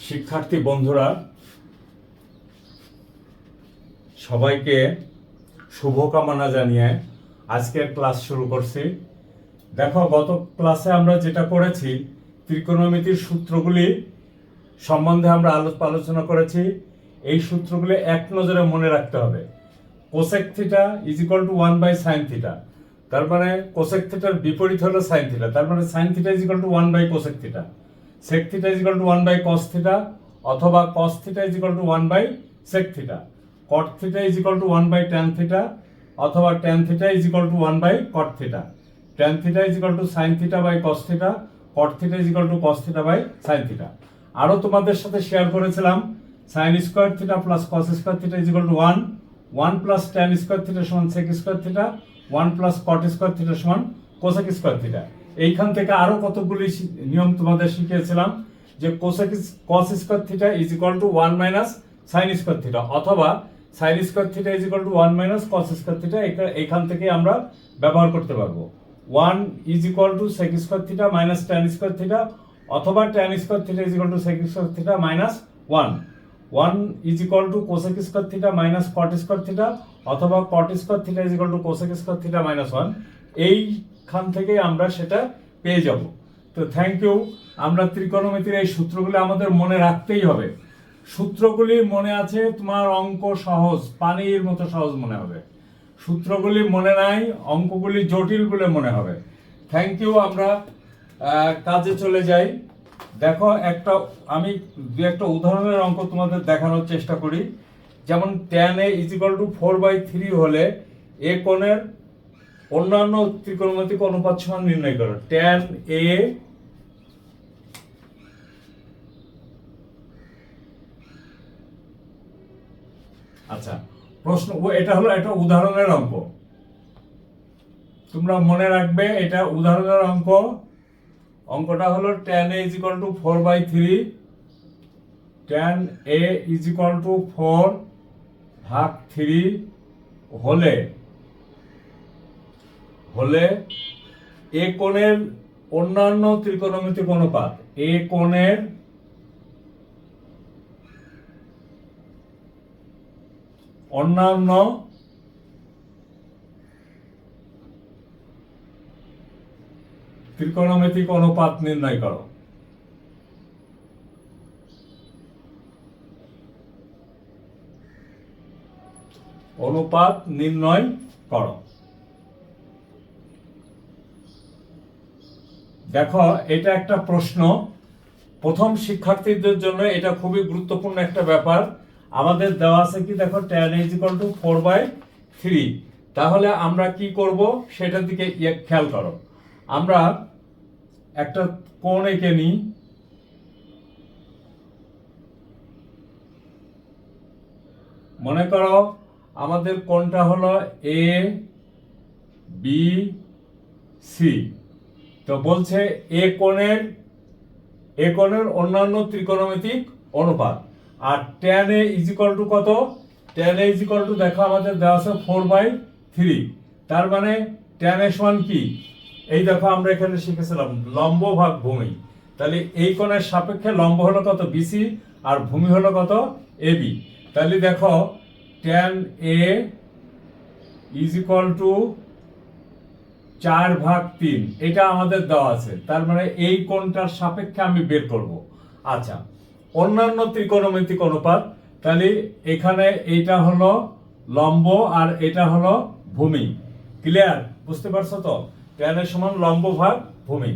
শিক্ষার্থী বন্ধুরা, সবাইকে শুভকামনা জানিয়ে আজকের ক্লাস শুরু করছি। দেখো, গত ক্লাসে আমরা যেটা করেছি ত্রিকোণমিতির সূত্রগুলি সম্বন্ধে আমরা আলো- আলোচনা করেছি। এই সূত্রগুলি এক নজরে মনে রাখতে হবে। Cosec theta is equal to one by sine theta. তার মানে কোসেক থিটার বিপরীত হলো সাইন থিটা। তার মানে sine theta is equal to one by cosec theta. Sec theta is equal to one by cos theta অথবা cos theta is equal to one by sec theta cot theta is equal to one by tan theta অথবা tan theta is equal to one by cot theta tan theta is equal to sine theta by cos theta cot theta is equal to cos theta by sine theta আরও তোমাদের সাথে share করেছিলাম sine square theta plus cos square theta is equal to one one plus tan square theta সমান sec square theta one plus cot square theta সমান cosec square theta এইখান থেকে আরও কতগুলি নিয়ম তোমাদের শিখিয়েছিলাম, যে cosec cos square theta is equal to one minus sine square theta অথবা sine square theta is equal to one minus cos square theta এখান থেকে আমরা ব্যবহার করতে পারব। One is equal to sec square theta minus tan square theta অথবা tan square theta is equal to sec square theta minus one one is equal to cosec square theta minus cot square theta অথবা cot square theta is equal to cosec square theta minus one এইখান থেকে আমরা সেটা পেয়ে যাব। তো thank you আমরা ত্রিকোণমিতির এই সূত্রগুলি আমাদের মনে রাখতেই হবে। সূত্রগুলি মনে আছে তোমার অঙ্ক সহজ, পানির মতো সহজ মনে হবে। সূত্রগুলি মনে নাই, অঙ্কগুলি জটিল বলে মনে হবে। থ্যাংক ইউ আমরা কাজে চলে যাই। দেখো একটা, আমি দু একটা উদাহরণের অঙ্ক তোমাদের দেখানোর চেষ্টা করি। যেমন tan A is equal to four by three হলে এ কোণের অন্যান্য ত্রিকোণমিতিক অনুপাত সমান নির্ণয় করো। ট্যান এ আচ্ছা প্রশ্ন এটা হলো একটা উদাহরণের অঙ্ক। তোমরা মনে রাখবে এটা উদাহরণের অঙ্ক। অঙ্কটা হলো tan A is equal to four by three tan A is equal to four ভাগ থ্রি হলে হলে এ কোণের অন্যান্য ত্রিকোণমিতিক অনুপাত এ কোণের অন্যান্য ত্রিকোণমিতিক অনুপাত নির্ণয় করো। অনুপাত নির্ণয় করো। দেখো, এটা একটা প্রশ্ন। প্রথম শিক্ষার্থীদের জন্য এটা খুবই গুরুত্বপূর্ণ একটা ব্যাপার। আমাদের দেওয়া আছে কি, দেখো tan is equal to four by three তাহলে আমরা কি করব? সেটার দিকে ইয়ে খেয়াল করো। আমরা একটা কোণ এঁকে নিই। মনে করো, আমাদের কোণটা হলো এ বি সি তো বলছে এ কোণের এ কোণের অন্যান্য ত্রিকোণমিতিক অনুপাত। আর tan A is equal to কত? Tan A is equal to দেখো আমাদের দেওয়া আছে ফোর বাই থ্রি তার মানে ট্যান এ সমান কি? এই দেখো আমরা এখানে শিখেছিলাম লম্ব ভাগ ভূমি। তাহলে এই কোণের সাপেক্ষে লম্ব হলো কত? বিসি আর ভূমি হলো কত? এবি তাহলে দেখো tan A is equal to চার ভাগ তিন, এটা আমাদের দেওয়া আছে। তার মানে এই কোণটার সাপেক্ষে আমি বের করব। আচ্ছা অন্যান্য ত্রিকোণমিতিক অনুপাত, তাহলে এখানে এইটা হলো লম্ব আর এটা হলো ভূমি। ক্লিয়ার বুঝতে পারছ তো? ট্যানের সমান লম্ব ভাগ ভূমি।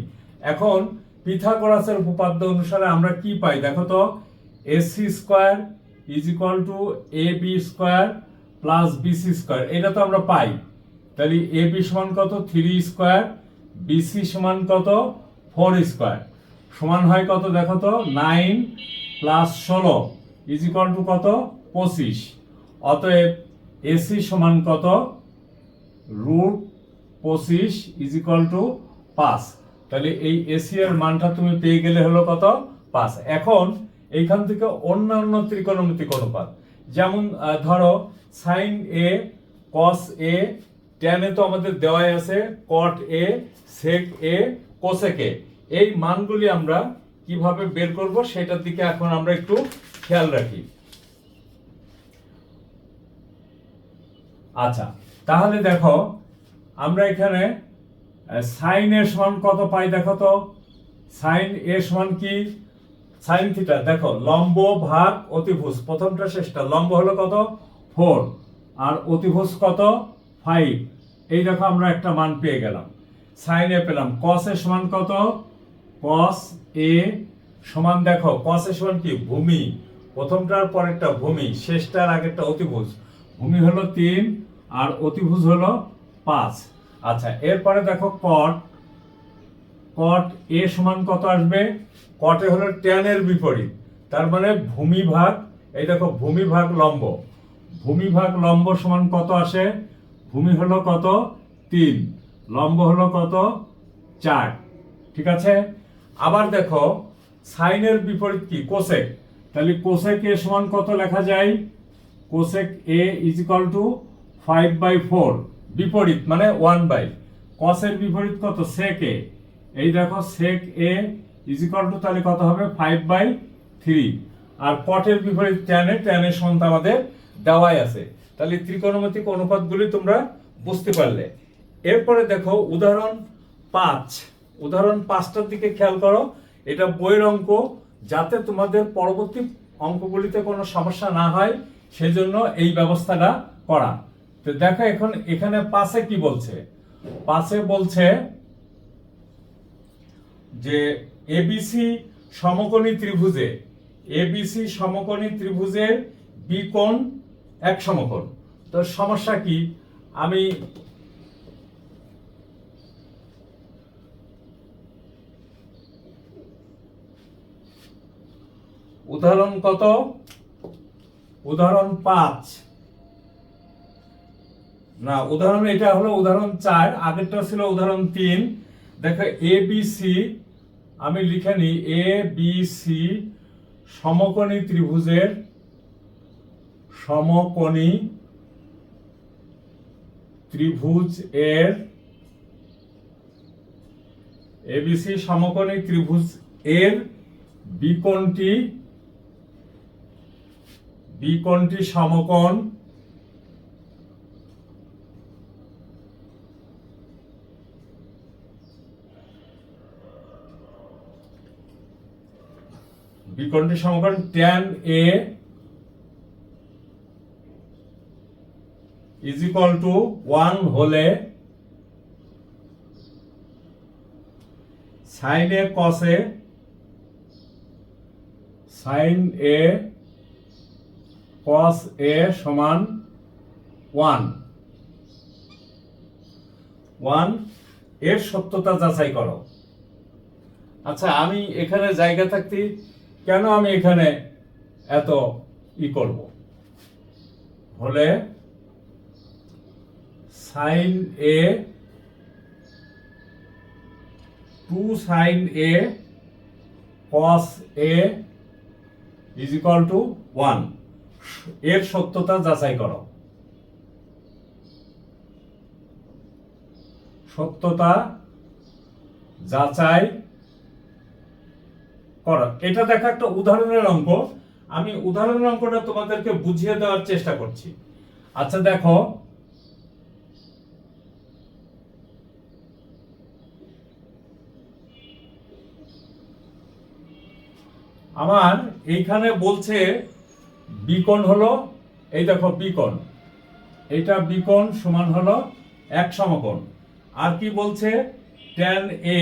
এখন পিথাগোরাসের উপপাদ্য অনুসারে আমরা কি পাই? দেখো তো A C square is equal to A B square plus B C square এটা তো আমরা পাই। তাহলে এ বি সমান কত? Three square. বিসি সমান কত? Four square. সমান হয় কত? দেখো তো, নাইন প্লাস ষোলো ইজ ইকুয়াল টু কত? পঁচিশ। অতএব এসি সমান কত? রুট পঁচিশ ইজ ইকুয়াল টু পাঁচ। তাহলে এই এসি এর মানটা তুমি পেয়ে গেলে হলো কত? পাঁচ। এখন এইখান থেকে অন্যান্য ত্রিকোণমিতিক অনুপাত। যেমন ধরো sign A cos A tan এ তো আমাদের দেওয়াই আছে কট এ সেক এ কোসেক এ এই মানগুলি আমরা কীভাবে বের করব সেটার দিকে এখন আমরা একটু খেয়াল রাখি। আচ্ছা তাহলে দেখো, আমরা এখানে সাইন এর সমান কত পাই দেখো তো? সাইন এ সমান কি? সাইন থিটা দেখো, লম্ব ভাগ অতিভুজ, প্রথমটা শেষটা, লম্ব হলো কত? ফোর আর অতিভুজ কত? ফাইভ এই দেখো আমরা একটা মান পেয়ে গেলাম। সাইন এ পেলাম। কস এ সমান কত? কস এ সমান দেখো কস এ সমান কি? ভূমি। প্রথমটার পরেরটা ভূমি, শেষটার আগেরটা অতিভুজ। ভূমি হলো তিন আর অতিভুজ হলো পাঁচ। আচ্ছা এরপরে দেখো কট কট এ সমান কত আসবে? কটে হলো ট্যানের বিপরীত। তার মানে ভূমি ভাগ, এই দেখো ভূমি ভাগ লম্ব। ভূমি ভাগ লম্ব সমান কত আসে? ভূমি হলো কত? তিন। লম্ব হলো কত? চার। ঠিক আছে? আবার দেখো, সাইনের বিপরীত কি? কোসেক। তাহলে কোসেক এ সমান কত লেখা যায়? Cosec A is equal to five by four বিপরীত মানে ওয়ান বাই কসের বিপরীত কত? Sec A. এই দেখো sec A is equal to তাহলে কত হবে? ফাইভ বাই থ্রি আর কটের বিপরীত ট্যানে ট্যানের সন্তা আমাদের দেওয়াই আছে। তাহলে ত্রিকোণমিতিক অনুপাতগুলি তোমরা বুঝতে পারলে। এরপরে দেখো উদাহরণ পাঁচ। উদাহরণ পাঁচটার দিকে খেয়াল করো, এটা বইয়ের অঙ্ক, যাতে তোমাদের পরবর্তী অঙ্কগুলিতে কোনো সমস্যা না হয়, সেজন্য এই ব্যবস্থাটা করা। তো দেখো এখন এখানে পাশে কি বলছে? পাশে বলছে যে এবিসি সমকোণী ত্রিভুজে এবিসি সমকোণী ত্রিভুজের বিকোণ এক সমকোণ। তো সমস্যা কি? আমি উদাহরণ কত? উদাহরণ পাঁচ। না, উদাহরণ এটা হলো উদাহরণ চার, আগেরটা ছিল উদাহরণ তিন। দেখো এ বি সি আমি লিখে নিই এ বি সি সমকোণী ত্রিভুজের সমকোণী ত্রিভুজ এর এবিসি সমকোণী ত্রিভুজ এর বিকোণটি বিকোণটি সমকোণ বিকোণটি সমকোণ tan A is equal to one হলে সাইন এ কসে সাইন এ কস এ সমান ওয়ান ওয়ানের সত্যতা যাচাই করো। আচ্ছা আমি এখানে জায়গা থাকতে কেন আমি এখানে এত ই করব? হলে sine A, two sine A cos A is equal to ওয়ানের সত্যতা যাচাই করো। সত্যতা যাচাই করো। এটা দেখা একটা উদাহরণের অঙ্ক। আমি উদাহরণের অঙ্কটা তোমাদেরকে বুঝিয়ে দেওয়ার চেষ্টা করছি। আচ্ছা দেখো আমার এইখানে বলছে বিকন হলো, এই দেখো বিকন এটা বিকন সমান হলো এক সমকোণ। আর কি বলছে? ট্যান এ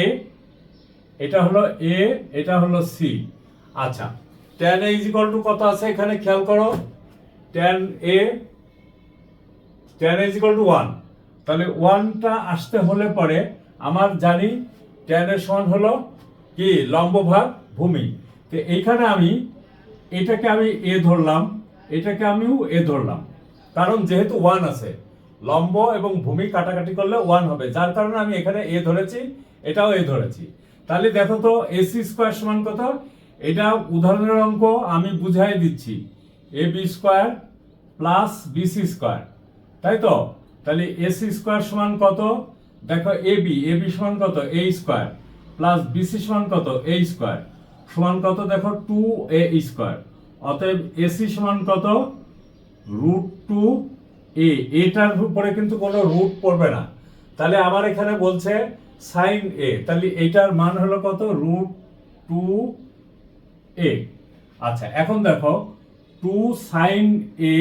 এটা হলো এ এটা হলো সি আচ্ছা ট্যান এ ইজিকল টু কত আছে এখানে খেয়াল করো? Tan A tan is equal to one তাহলে ওয়ানটা আসতে হলে পরে আমার জানি ট্যান এর সমান হলো কি? লম্ব ভাগ ভূমি। তো এইখানে আমি, এটাকে আমি এ ধরলাম, এটাকে আমিও এ ধরলাম। কারণ যেহেতু ওয়ান আছে, লম্ব এবং ভূমি কাটাকাটি করলে ওয়ান হবে। যার কারণে আমি এখানে এ ধরেছি, এটাও এ ধরেছি। তাহলে দেখো তো এসি স্কোয়ার সমান কত? এটা উদাহরণের অঙ্ক আমি বুঝাই দিচ্ছি। A B square plus B C square তাই তো? তাহলে এসি স্কোয়ার সমান কত? দেখো এ বি এ বি সমান কত? এ স্কোয়ার প্লাস বিসি সমান কত? এ স্কোয়ার সমান কত দেখো টু এ স্কোয়ার অতএব এসি সমান কত? রুট টু এ এটার উপরে কিন্তু কোনো রুট পড়বে না। তাহলে আমার এখানে বলছে সাইন এ তাহলে এটার মান হলো কত? রুট টু এ আচ্ছা এখন দেখো two sine A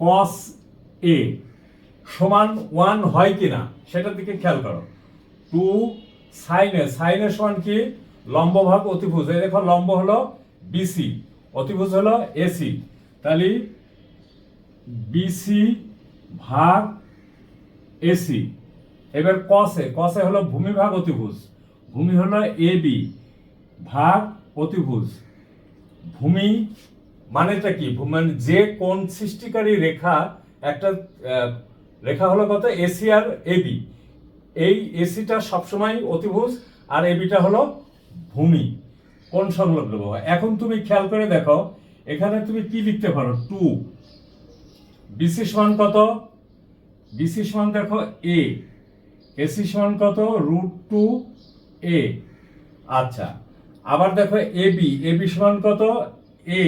cos A সমান ওয়ান হয় কিনা, সেটার দিকে খেয়াল করো। টু সাইনে সাইনের সমান কি? লম্ব ভাগ অতিভুজ। এই দেখো লম্ব হলো বিসি অতিভুজ হলো এসি তাহলে বিসি ভাগ এসি এবার কসে কসে হলো ভূমি ভাগ অতিভুজ। ভূমি হলো এ বি ভাগ অতিভুজ। ভূমি মানেটা কি? মানে যে কোন সৃষ্টিকারী রেখা, একটা রেখা হলো কত? এসি আর এবি এই এসিটা সবসময় অতিভুজ আর এবিটা হলো ভূমি। কোন সংলগ্ন বাহু। এখন তুমি খেয়াল করে দেখো, এখানে তুমি কি লিখতে পারো? টু। বিসি সমান কত? বিসি সমান দেখো এ। এসি সমান কত? Root two A. আচ্ছা আবার দেখো এ বি। এ বি সমান কত? এ।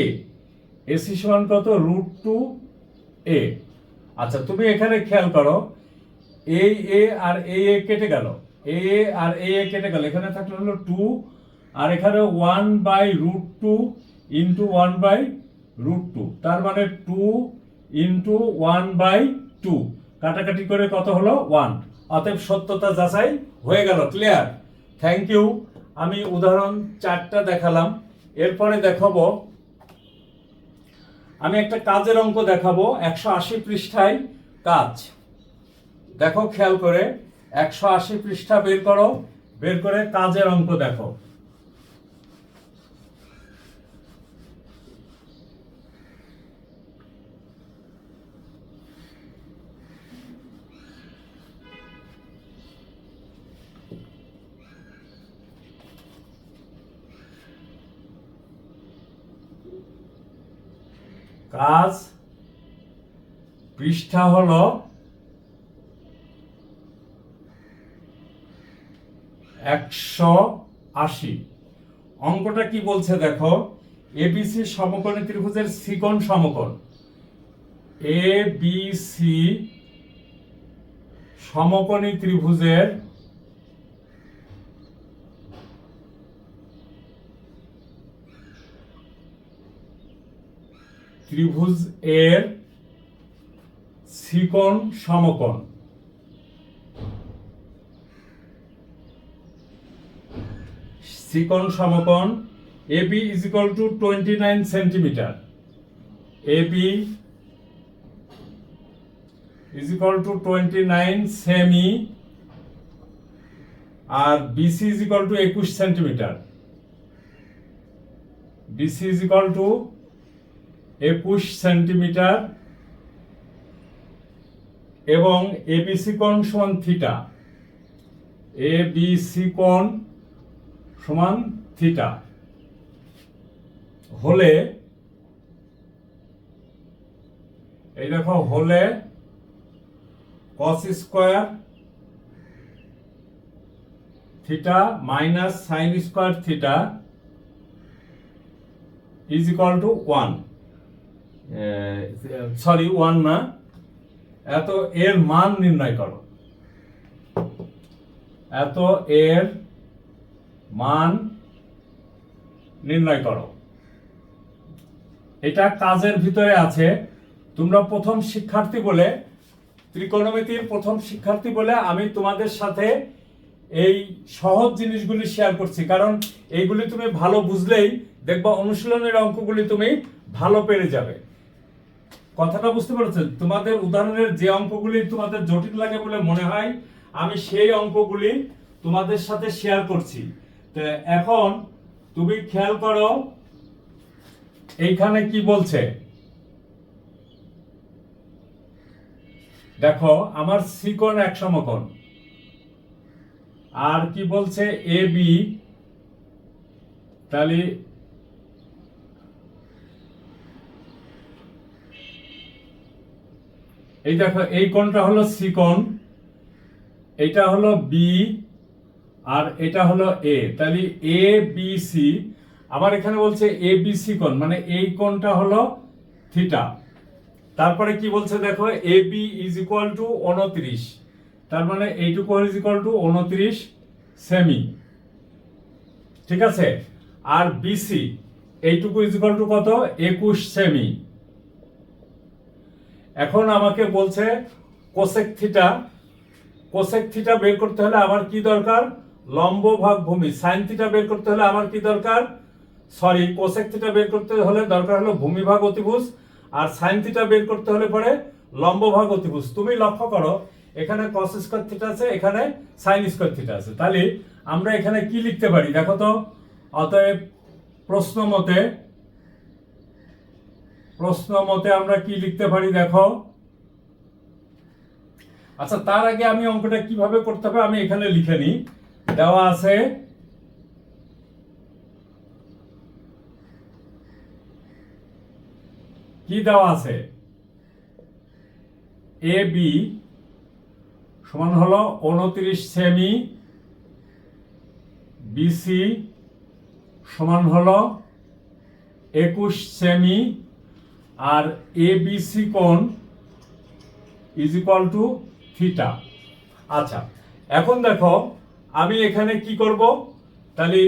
এসি সমান কত? Root two A. আচ্ছা তুমি এখানে খেয়াল করো এই এ আর এ এ কেটে গেল। এ এ আর এ এ কেটে গেল। এখানে থাকলে হলো টু আর এখানে one by root two into one by root two তার মানে two into one by two কাটাকাটি করে কত হলো? ওয়ান অতএব সত্যতা যাচাই হয়ে গেল ক্লিয়ার থ্যাংক ইউ আমি উদাহরণ চারটা দেখালাম, এরপরে দেখাবো। আমি একটা কাজের অঙ্ক দেখাবো, একশো আশি পৃষ্ঠায় কাজ। দেখো, খেয়াল করে, একশো আশি পৃষ্ঠা বের করো, বের করে কাজের অঙ্ক দেখো। কাজ পৃষ্ঠা হলো একশো আশি। অঙ্কটা কি বলছে দেখো? এবিসি সমকোণী ত্রিভুজের সিকোণ সমকোণ। এ বি সি সমকোণী ত্রিভুজের ত্রিভুজ এর সিকোণ সমকোণ। সিকোণ সমকোণ A B is equal to twenty nine centimetre A B is equal to twenty nine semi R B C is equal to একুশ centimetre B C is equal to একুশ centimetre এবং এবিসি কোণ সমান থিটা। এ বি সি কোণ সমান theta. হলে, এই দেখো, হলে cos square theta minus sine square theta is equal to one. Sorry, one না। এত এর মান নির্ণয় করো। এত এর মান নির্ণয় করো। এটা কাজের ভিতরে আছে। তোমরা প্রথম শিক্ষার্থী বলে, ত্রিকোণমিতির প্রথম শিক্ষার্থী বলে আমি তোমাদের সাথে এই সহজ জিনিসগুলি শেয়ার করছি। কারণ এইগুলি তুমি ভালো বুঝলেই দেখবা অনুশীলনের অঙ্কগুলি তুমি ভালো পেরে যাবে। কথাটা বুঝতে পেরেছ তোমাদের উদাহরণের যে অঙ্কগুলি তোমাদের জটিল লাগে বলে মনে হয়, আমি সেই অঙ্কগুলি তোমাদের সাথে শেয়ার করছি। তো এখন তুমি খেয়াল করো, এইখানে কি বলছে? দেখো, আমার সিকোণ এক সমকোণ। আর কি বলছে? এ বি, তাহলে এই দেখো, এই কোণটা হলো সি কোণ এইটা হলো বি আর এটা হলো এ তাহলে এ বি সি আমার এখানে বলছে এ বি সি কোণ মানে এই কোণটা হলো থিটা তারপরে কি বলছে দেখো A B is equal to উনত্রিশ। তার মানে এইটুকু ইজ ইকুয়াল টু উনত্রিশ সেমি ঠিক আছে? আর বিসি এইটুকু ইজ ইকুয়াল টু কত? একুশ সেমি এখন আমাকে বলছে কোসেক থিটা কোসেক থিটা বের করতে হলে আমার কি দরকার? লম্ব ভাগ ভূমি। সাইন থিটা বের করতে হলে আমার কি দরকার? সরি কোসেক থিটা বের করতে হলে দরকার হলো ভূমি ভাগ অতিভুজ। আর সাইন থিটা বের করতে হলে পরে লম্ব ভাগ অতিভুজ। তুমি লক্ষ্য করো, এখানে কস স্কোয়ার থিটা আছে, এখানে সাইন স্কোয়ার থিটা আছে। তাহলে আমরা এখানে কি লিখতে পারি? দেখো তো, অতএব প্রশ্ন মতে প্রশ্ন মতে আমরা কি লিখতে পারি দেখো? আচ্ছা তার আগে আমি অঙ্কটা কীভাবে করতে হবে আমি এখানে লিখে নিই। দেওয়া আছে, কি দেওয়া আছে? এ, বি সমান হলো উনত্রিশ সেমি বিসি সমান হলো একুশ সেমি আর এ বিসি কোণ ইজ ইকুয়াল টু থিটা আচ্ছা এখন দেখো, আমি এখানে কি করব? তাহলে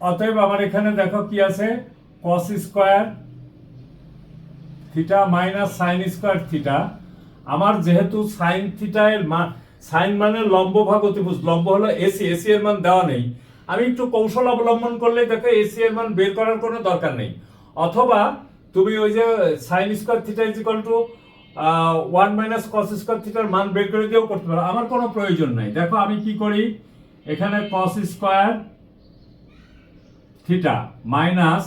অতএব আমার এখানে দেখো কি আছে? Cos square theta minus sine square theta আমার যেহেতু সাইন থিটা এর মান সাইন মানে লম্ব ভাগ অতিভুজ, লম্ব হলো এসি এসি এর মান দেওয়া নেই। আমি একটু কৌশল অবলম্বন করলে দেখো এসি এর মান বের করার কোনো দরকার নেই। অথবা তুমি ওই যে sine square theta is equal to one minus cos square থিটার মান বের করে দিয়েও করতে পারো। আমার কোনো প্রয়োজন নাই। দেখো আমি কি করি? এখানে কস স্কোয়ার থিটা মাইনাস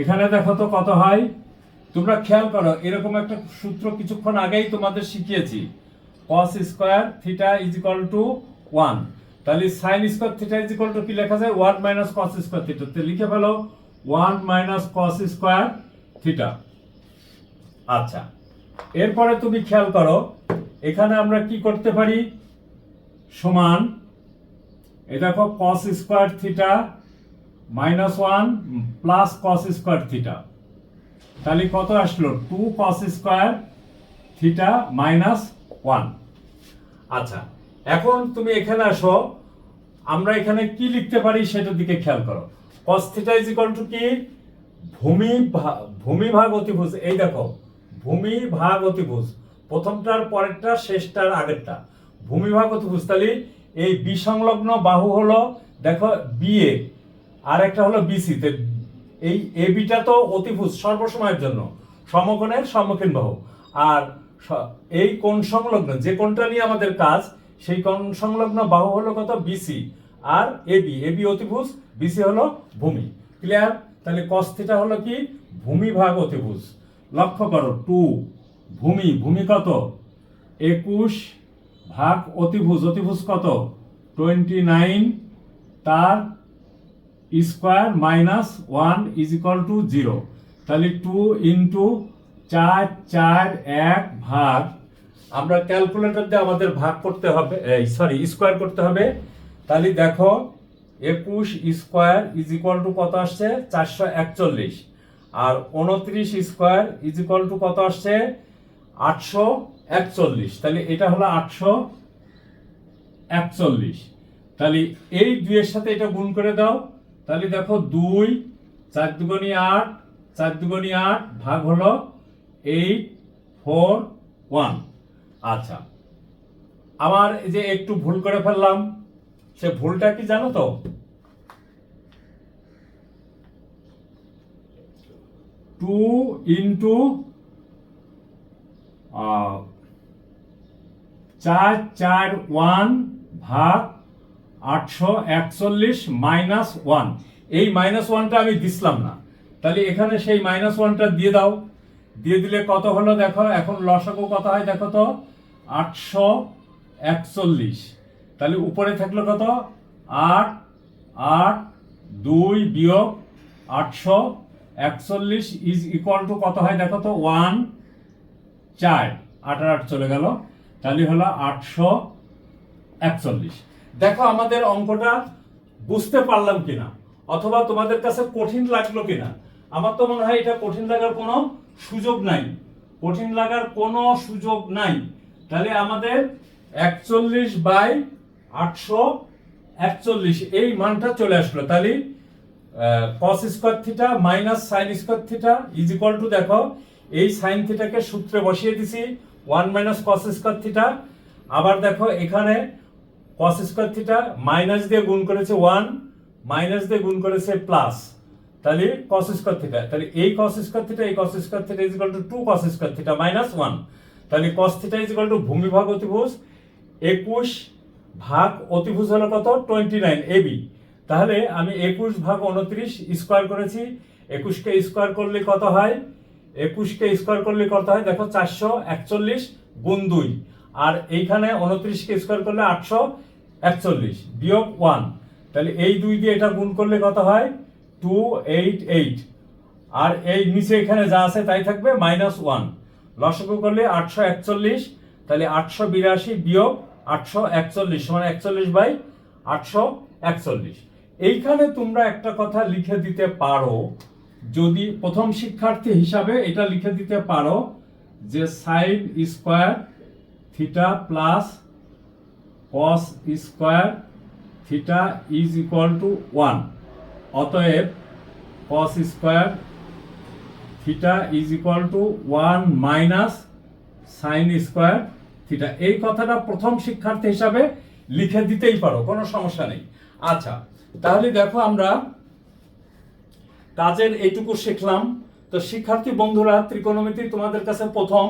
এখানে দেখো তো কত হয়? তোমরা খেয়াল করো, এরকম একটা সূত্র কিছুক্ষণ আগেই তোমাদের শিখিয়েছি। Cos square theta is equal to one তাহলে sine square theta is equal to কি লেখা যায়? One minus cos square theta তো লিখে ফেলো। One minus cos square theta. আচ্ছা এরপরে তুমি খেয়াল করো, এখানে আমরা কি করতে পারি? সমান এ দেখো, cos square theta minus one plus cos square theta. তাহলে কত আসলো? Two cos square theta minus one. আচ্ছা এখন তুমি এখানে আসো, আমরা এখানে কি লিখতে পারি সেটার দিকে খেয়াল করো। Cos theta is equal to কি? ভূমি ভূমি ভাগ অতিভুজ। এই দেখো, ভূমি ভাগ অতিভুজ। প্রথমটার পরেরটা, শেষটার আগেরটা। ভূমি ভাগ অতিভুজ, তাহলে এই বিসংলগ্ন বাহু হলো, দেখো বিএ আর একটা হলো বিসি তে এই এ বিটা তো অতিভুজ সর্বসময়ের জন্য, সমকোণের সম্মুখীন বাহু। আর এই কোণ সংলগ্ন, যে কোণটা নিয়ে আমাদের কাজ, সেই কোণ সংলগ্ন বাহু হলো কত? বিসি আর এবি এবি অতিভুজ বিসি হলো ভূমি। ক্লিয়ার তাহলে কস থিটা হলো কি? ভূমি ভাগ অতিভুজ। লক্ষ্য করো টু ভূমি ভূমি কত? একুশ ভাগ অতিভুজ অতিভুজ কত? টোয়েন্টি নাইন তার square minus one is equal to zero তাহলে টু ইন্টু চার চার, এক ভাগ, আমরা ক্যালকুলেটর দিয়ে আমাদের ভাগ করতে হবে সরি স্কোয়ার করতে হবে। তাহলে দেখো, একুশ স্কোয়ার ইজ ইকুয়াল টু কত আসছে? চারশো একচল্লিশ। আর উনত্রিশ স্কোয়ার ইজ ইকুয়াল টু কত আসছে? আটশো একচল্লিশ। তাহলে এটা হলো আটশো একচল্লিশ। তাহলে এই দুইয়ের সাথে এটা গুণ করে দাও। তাহলে দেখো দুই, চার দুগুণী আট, চার দুগুণী আট ভাগ হলো এইট ফোর ওয়ান আচ্ছা। আমার যে একটু ভুল করে ফেললাম। সে ভুলটা কি জানো তো? টু ইন্টু চার চার, ওয়ান ভাগ আটশো একচল্লিশ মাইনাস ওয়ান। এই মাইনাস ওয়ানটা আমি দিছিলাম না। তাহলে এখানে সেই মাইনাস ওয়ানটা দিয়ে দাও। দিয়ে দিলে কত হলো দেখো? এখন লসাগু কত হয় দেখো তো? আটশো একচল্লিশ। তাহলে উপরে থাকল কত? আট আট, দুই বিয়োগ আটশো একচল্লিশ ইজ ইকুয়াল টু কত হয় দেখো তো? ওয়ান চার। আট আট চলে গেল। তাহলে হলো আটশো একচল্লিশ। দেখো আমাদের অঙ্কটা বুঝতে পারলাম কিনা, অথবা তোমাদের কাছে কঠিন লাগল কিনা। আমার তো মনে হয় এটা কঠিন লাগার কোনো সুযোগ নাই। কঠিন লাগার কোনো সুযোগ নাই। তাহলে আমাদের একচল্লিশ বাই আটশো একচল্লিশ। এই মানটা চলে আসলো। তাহলে cos square theta minus sine square theta is equal to দেখো, এই সাইন থিটাকে সূত্রে বসিয়ে দিছি one minus cos square theta আবার দেখো, এখানে কস স্কোয়ার থিটা মাইনাস দিয়ে গুণ করেছে ওয়ান মাইনাস দিয়ে গুণ করেছে প্লাস তাহলে কস স্কোয়ার থিটা তাহলে, এই কস স্কোয়ার থিটা এই cos square theta is equal to two cos square theta minus one তাহলে cos theta is equal to ভূমি ভাগ অতিভুজ একুশ ভাগ অতিভুজ হলো কত? টোয়েন্টি নাইন এবি তাহলে আমি একুশ ভাগ উনত্রিশ স্কোয়ার করেছি। একুশকে স্কোয়ার করলে কত হয়? একুশকে স্কোয়ার করলে কত হয়? দেখো, চারশো একচল্লিশ গুণ দুই। আর এইখানে উনত্রিশকে স্কোয়ার করলে আটশো একচল্লিশ বিয়োগ ওয়ান তাহলে এই দুই দিয়ে এটা গুণ করলে কত হয়? টু এইট এইট আর এই নিচে এখানে যা আছে, তাই থাকবে মাইনাস ওয়ান লসগু করলে আটশো একচল্লিশ। তাহলে আটশো বিরাশি বিয়োগ আটশো একচল্লিশ মানে একচল্লিশ বাই আটশো একচল্লিশ। এইখানে তোমরা একটা কথা লিখে দিতে পারো, যদি প্রথম শিক্ষার্থী হিসাবে এটা লিখে দিতে পারো যে sine square theta plus cos square theta is equal to one অতএব cos square theta is equal to one minus sine square theta এই কথাটা প্রথম শিক্ষার্থী হিসাবে লিখে দিতেই পারো, কোনো সমস্যা নেই। আচ্ছা তাহলে দেখো আমরা কাজের এইটুকু শিখলাম। তো শিক্ষার্থী বন্ধুরা, ত্রিকোণমিতি তোমাদের কাছে প্রথম,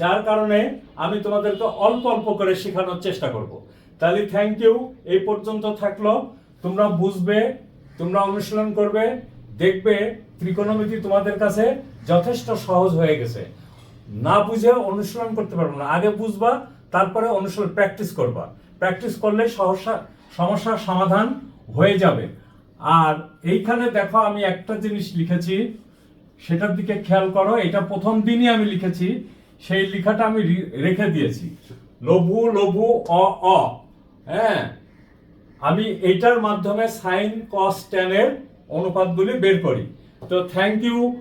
যার কারণে আমি তোমাদেরকে অল্প অল্প করে শেখানোর চেষ্টা করব। তাহলে থ্যাংক ইউ এই পর্যন্ত থাকল। তোমরা বুঝবে, তোমরা অনুশীলন করবে, দেখবে ত্রিকোণমিতি তোমাদের কাছে যথেষ্ট সহজ হয়ে গেছে। না বুঝে অনুশীলন করতে পারব না। আগে বুঝবা, তারপরে অনুশীলন প্র্যাকটিস করবা। প্র্যাকটিস করলে সমস্যা, সমস্যার সমাধান হয়ে যাবে। আর এইখানে দেখো আমি একটা জিনিস লিখেছি, সেটার দিকে খেয়াল করো, এটা প্রথম দিনই আমি লিখেছি, সেই লেখাটা আমি রেখে দিয়েছি। লঘু লঘু অ অ। হ্যাঁ? আমি এইটার মাধ্যমে সাইন কস টেনের অনুপাতগুলি বের করি। তো থ্যাংক ইউ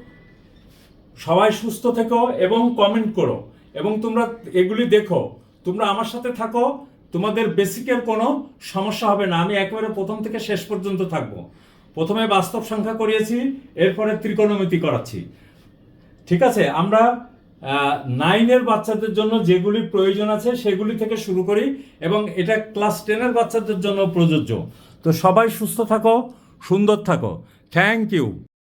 সবাই সুস্থ থেকো এবং কমেন্ট করো। এবং তোমরা এগুলি দেখো। তোমরা আমার সাথে থাকো। তোমাদের বেসিকের কোনো সমস্যা হবে না। আমি একেবারে প্রথম থেকে শেষ পর্যন্ত থাকব। প্রথমে বাস্তব সংখ্যা করিয়েছি, এরপরে ত্রিকোণমিতি করাচ্ছি। ঠিক আছে? আমরা নাইনের বাচ্চাদের জন্য যেগুলি প্রয়োজন আছে, সেগুলি থেকে শুরু করি এবং এটা ক্লাস টেনের বাচ্চাদের জন্য প্রযোজ্য। তো সবাই সুস্থ থাকো, সুন্দর থাকো। Thank you